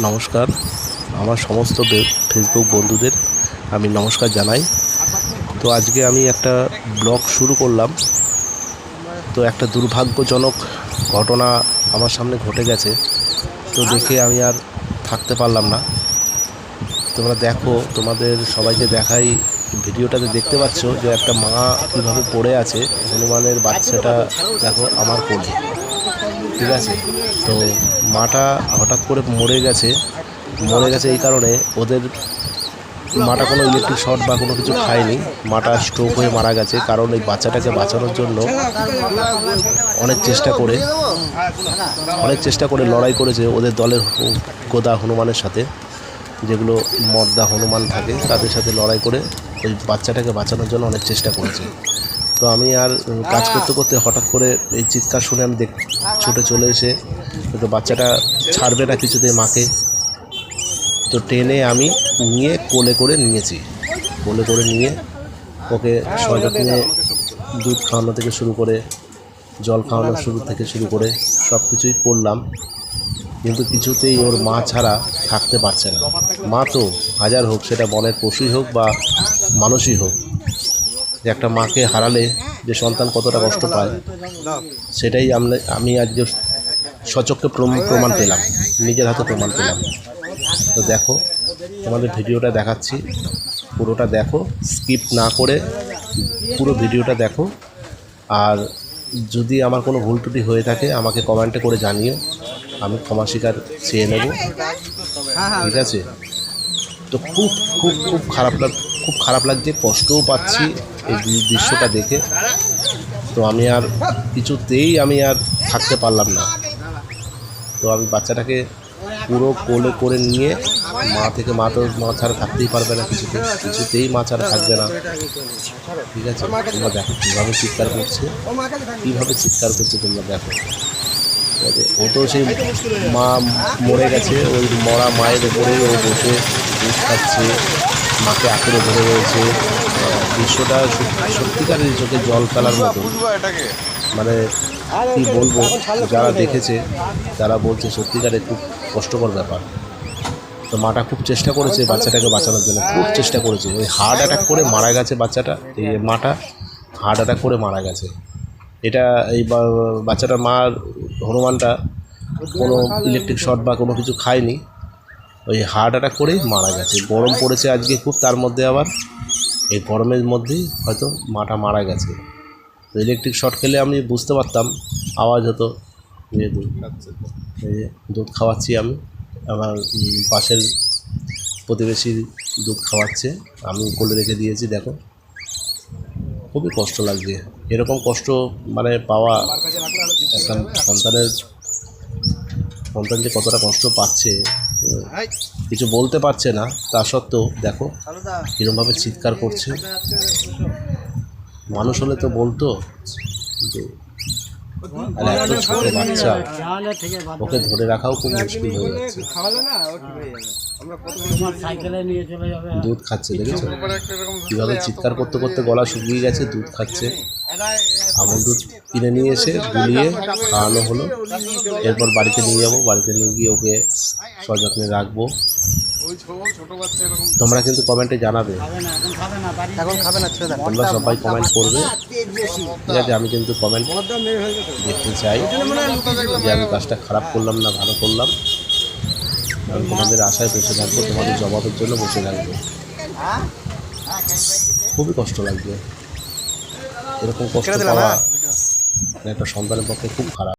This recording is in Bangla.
নমস্কার। আমার সমস্ত ফেসবুক বন্ধুদের আমি নমস্কার জানাই। তো আজকে আমি একটা ব্লগ শুরু করলাম। তো একটা দুর্ভাগ্যজনক ঘটনা আমার সামনে ঘটে গেছে। তো দেখে আমি আর থাকতে পারলাম না। তোমরা দেখো, তোমাদের সবাইকে দেখাই ভিডিওটাতে দেখতে পাচ্ছ যে একটা মা কীভাবে পড়ে আছে। হনুমানের বাচ্চাটা দেখো আমার কোলে। ঠিক আছে? তো মাটা হঠাৎ করে মরে গেছে। মরে গেছে এই কারণে ওদের মাটা কোনো ইলেকট্রিক শর্ট বা কোনো কিছু খায়নি। মাটা স্ট্রোক হয়ে মারা গেছে। কারণ এই বাচ্চাটাকে বাঁচানোর জন্য অনেক চেষ্টা করে, অনেক চেষ্টা করে লড়াই করেছে ওদের দলের গোদা হনুমানের সাথে। যেগুলো মর্দা হনুমান থাকে, তাদের সাথে লড়াই করে ওই বাচ্চাটাকে বাঁচানোর জন্য অনেক চেষ্টা করেছে। তো আমি আর কাজ করতে করতে হঠাৎ করে এই চিৎকার শুনে আমি দেখ ছুটে চলে এসে তো বাচ্চাটা ছাড়বে না কিছুতেই মাকে। তো টেনে আমি নিয়ে কোলে করে নিয়েছি। কোলে করে নিয়ে ওকে সযত্নে দুধ খাওয়ানো থেকে শুরু করে জল খাওয়ানো শুরু থেকে শুরু করে সব কিছুই করলাম। কিন্তু কিছুতেই ওর মা ছাড়া থাকতে পারছে না। মা তো হাজার হোক সেটা বনের পশুই হোক বা মানুষই হোক যে একটা মাকে হারালে যে সন্তান কতটা কষ্ট পায় সেটাই আমরা আমি আজকে সচক্ষে প্রম- প্রমাণ পেলাম নিজের হাতে প্রমাণ পেলাম। তো দেখো তোমাদের ভিডিওটা দেখাচ্ছি পুরোটা দেখো স্কিপ না করে পুরো ভিডিওটা দেখো। আর যদি আমার কোনো ভুল ত্রুটি হয়ে থাকে আমাকে কমেন্টে করে জানিও আমি ক্ষমা স্বীকার চেয়ে নেব। ঠিক আছে? তো খুব খুব খুব খারাপ খুব খারাপ লাগছে, কষ্টও পাচ্ছি এই দৃশ্যটা দেখে। তো আমি আর কিছুতেই আমি আর থাকতে পারলাম না। তো আমি বাচ্চাটাকে পুরো কোলে করে নিয়ে মা থেকে মা তো মা ছাড়া থাকতেই পারবে না কিছুতে, কিছুতেই মা ছাড়া থাকবে না। ঠিক আছে, তোমরা দেখো কীভাবে চিৎকার করছে, কীভাবে চিৎকার করছে তোমরা দেখো। ও তো সেই মা মরে গেছে, ওই মরা মায়ের উপরেই ও বসে দুধ খাচ্ছে। মাকে আঁকড়ে ধরে রয়েছে। দৃশ্যটা সত্যিকারের চোখে জল ফেলার মতো। মানে কি বলব, যারা দেখেছে, তারা বলছে সত্যিকারে খুব কষ্টকর ব্যাপার। তো মাটা খুব চেষ্টা করেছে বাচ্চাটাকে বাঁচানোর জন্য, খুব চেষ্টা করেছে। ওই হার্ট অ্যাটাক করে মারা গেছে বাচ্চাটা, এই মাটা হার্ট অ্যাটাক করে মারা গেছে। এটা এই বাচ্চাটার মার হনুমানটা কোনো ইলেকট্রিক শর্ট বা কোনো কিছু খায়নি। ওই হার্ট অ্যাটাক করেই মারা গেছে। গরম পড়েছে আজকে খুব তার মধ্যে আবার এই গরমের মধ্যেই হয়তো মাটা মারা গেছে। তো ইলেকট্রিক শর্ট খেলে আমি বুঝতে পারতাম আওয়াজ হতো যেহেতু এই যে দুধ খাওয়াচ্ছি আমি আমার পাশের প্রতিবেশী দুধ খাওয়াচ্ছে আমি কোলে রেখে দিয়েছি দেখো। খুবই কষ্ট লাগছে। এরকম কষ্ট মানে পাওয়া একটা সন্তানের সন্তান যে কতটা কষ্ট পাচ্ছে কিছু বলতে পারছে না তা সত্ত্বেও দেখো কীরকমভাবে চিৎকার করছে। মানুষ হলে তো বলতো এত ছোট বাচ্চা ওকে ধরে রাখাও খুব মুশকিল হয়ে যাচ্ছে। সাইকেলে নিয়ে চলে যাবে। দুধ খাচ্ছে দেখেছ? কীভাবে চিৎকার করতে করতে গলা শুকিয়ে গেছে দুধ খাচ্ছে। আমল দুধ কিনে নিয়ে এসে গুলিয়ে খাওয়ানো হলো। এরপর বাড়িতে নিয়ে যাব। বাড়িতে নিয়ে গিয়ে ওকে সযত্নে রাখব। তোমরা কিন্তু কমেন্টে জানাবে। তোমরা সবাই কমেন্ট করবে। ঠিক আছে আমি কিন্তু কমেন্ট দেখতে চাই। যে আমি কাজটা খারাপ করলাম না ভালো করলাম। আমি তোমাদের আশায় বসে থাকব তোমাদের জবাবের জন্য বসে থাকব। খুবই কষ্ট লাগবে। এরকম কষ্ট পাওয়া হ্যাঁ? একটা সন্তানের পক্ষে খুব খারাপ